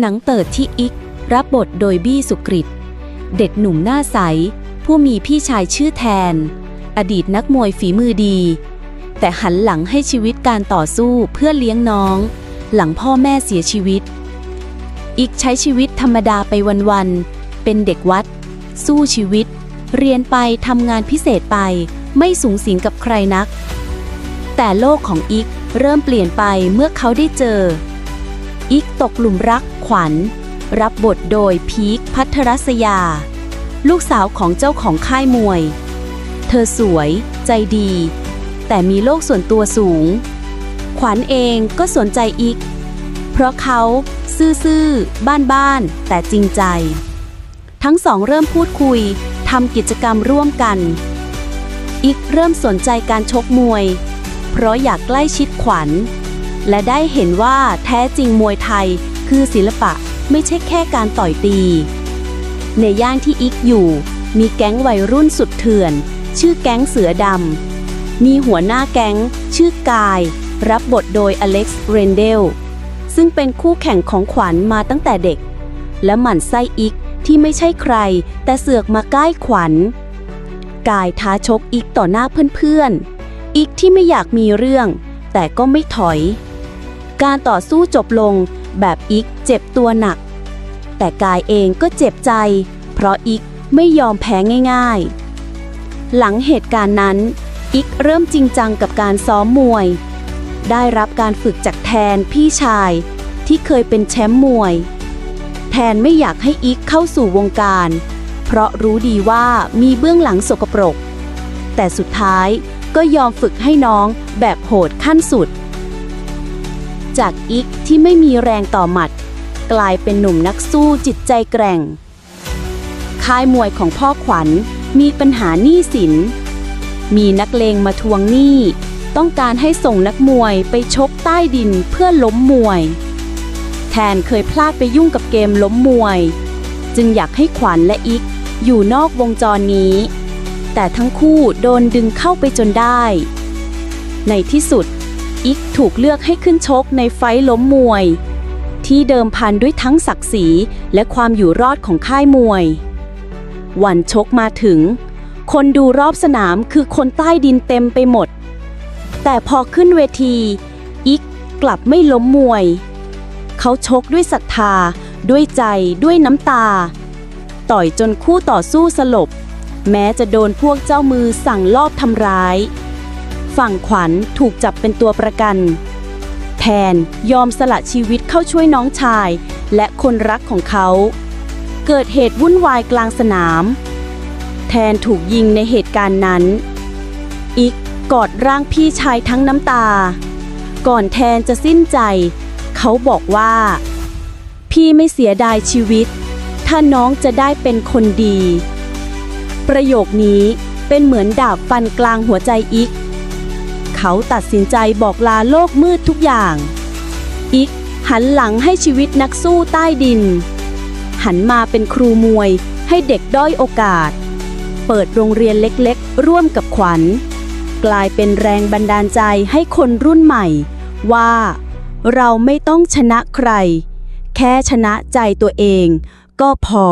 หนังเปิดที่อิก รับบทโดยบี้สุกริตเด็กหนุ่มหน้าใส ผู้มีพี่ชายชื่อแทน อดีตนักมวยฝีมือดี แต่หันหลังให้ชีวิตการต่อสู้เพื่อเลี้ยงน้อง หลังพ่อแม่เสียชีวิต อิกใช้ชีวิตธรรมดาไปวันๆ เป็นเด็กวัด สู้ชีวิต เรียนไปทำงานพิเศษไป ไม่สูงสิงกับใครนัก แต่โลกของอิกเริ่มเปลี่ยนไปเมื่อเขาได้เจอ อิกตกหลุมรักขวัญ รับบทโดยพีคพัทรศยา ลูกสาวของเจ้าของค่ายมวย เธอสวย ใจดี แต่มีโลกส่วนตัวสูง ขวัญเองก็สนใจอิกเพราะเขาซื่อๆ บ้านๆ แต่จริงใจ ทั้งสองเริ่มพูดคุยทำกิจกรรมร่วมกันอิกเริ่มสนใจการชกมวย เพราะอยากใกล้ชิดขวัญ และได้เห็นว่าแท้จริงมวยไทย คือศิลปะไม่ใช่แค่การต่อยตี ในย่านที่อิกอยู่ มีแก๊งวัยรุ่นสุดเถื่อน ชื่อแก๊งเสือดำ มีหัวหน้าแก๊ง ชื่อกาย รับบทโดยอเล็กซ์เรนเดล ซึ่งเป็นคู่แข่งของขวัญมาตั้งแต่เด็ก และหมั่นไส้อิกที่ไม่ใช่ใคร แต่เสือกมาใกล้ขวัญ กายท้าชกอิกต่อหน้าเพื่อนๆ อิกที่ไม่อยากมีเรื่อง แต่ก็ไม่ถอย การต่อสู้จบลง แบบอิกเจ็บตัวหนัก แต่กายเองก็เจ็บใจ เพราะอิกไม่ยอมแพ้ง่ายๆ หลังเหตุการณ์นั้น อิกเริ่มจริงจังกับการซ้อมมวย ได้รับการฝึกจากแทนพี่ชายที่เคยเป็นแชมป์มวย แทนไม่อยากให้อิกเข้าสู่วงการ เพราะรู้ดีว่ามีเบื้องหลังสกปรก แต่สุดท้ายก็ยอมฝึกให้น้องแบบโหดขั้นสุด จากอิกที่ไม่มีแรงต่อหมัด กลายเป็นหนุ่มนักสู้จิตใจแกร่ง ค่ายมวยของพ่อขวัญมีปัญหาหนี้สิน มีนักเลงมาทวงหนี้ ต้องการให้ส่งนักมวยไปชกใต้ดินเพื่อล้มมวย แทนเคยพลาดไปยุ่งกับเกมล้มมวย จึงอยากให้ขวัญและอิกอยู่นอกวงจรนี้ แต่ทั้งคู่โดนดึงเข้าไปจนได้ ในที่สุด อิกถูกเลือกให้ขึ้นชกในไฟท์ล้มมวย ที่เดิมพันด้วยทั้งศักดิ์ศรีและความอยู่รอดของค่ายมวย วันชกมาถึง คนดูรอบสนามคือคนใต้ดินเต็มไปหมด แต่พอขึ้นเวที อิกกลับไม่ล้มมวย เขาชกด้วยศรัทธา ด้วยใจด้วยน้ำตา ต่อยจนคู่ต่อสู้สลบ แม้จะโดนพวกเจ้ามือสั่งลอบทำร้าย ฝั่งขวัญถูกจับเป็นตัวประกันแทนยอมสละชีวิตเข้าช่วยน้องชาย และคนรักของเขา เกิดเหตุวุ่นวายกลางสนาม แทนถูกยิงในเหตุการณ์นั้น อิกกอดร่างพี่ชายทั้งน้ำตา ก่อนแทนจะสิ้นใจ เขาบอกว่า พี่ไม่เสียดายชีวิต ถ้าน้องจะได้เป็นคนดี ประโยคนี้เป็นเหมือนดาบฟันกลางหัวใจอิก เขาตัดสินใจบอกลาโลกมืดทุกอย่าง อิกหันหลังให้ชีวิตนักสู้ใต้ดิน หันมาเป็นครูมวยให้เด็กด้อยโอกาส เปิดโรงเรียนเล็กๆ ร่วมกับขวัญ กลายเป็นแรงบันดาลใจให้คนรุ่นใหม่ ว่า เราไม่ต้องชนะใคร แค่ชนะใจตัวเองก็พอ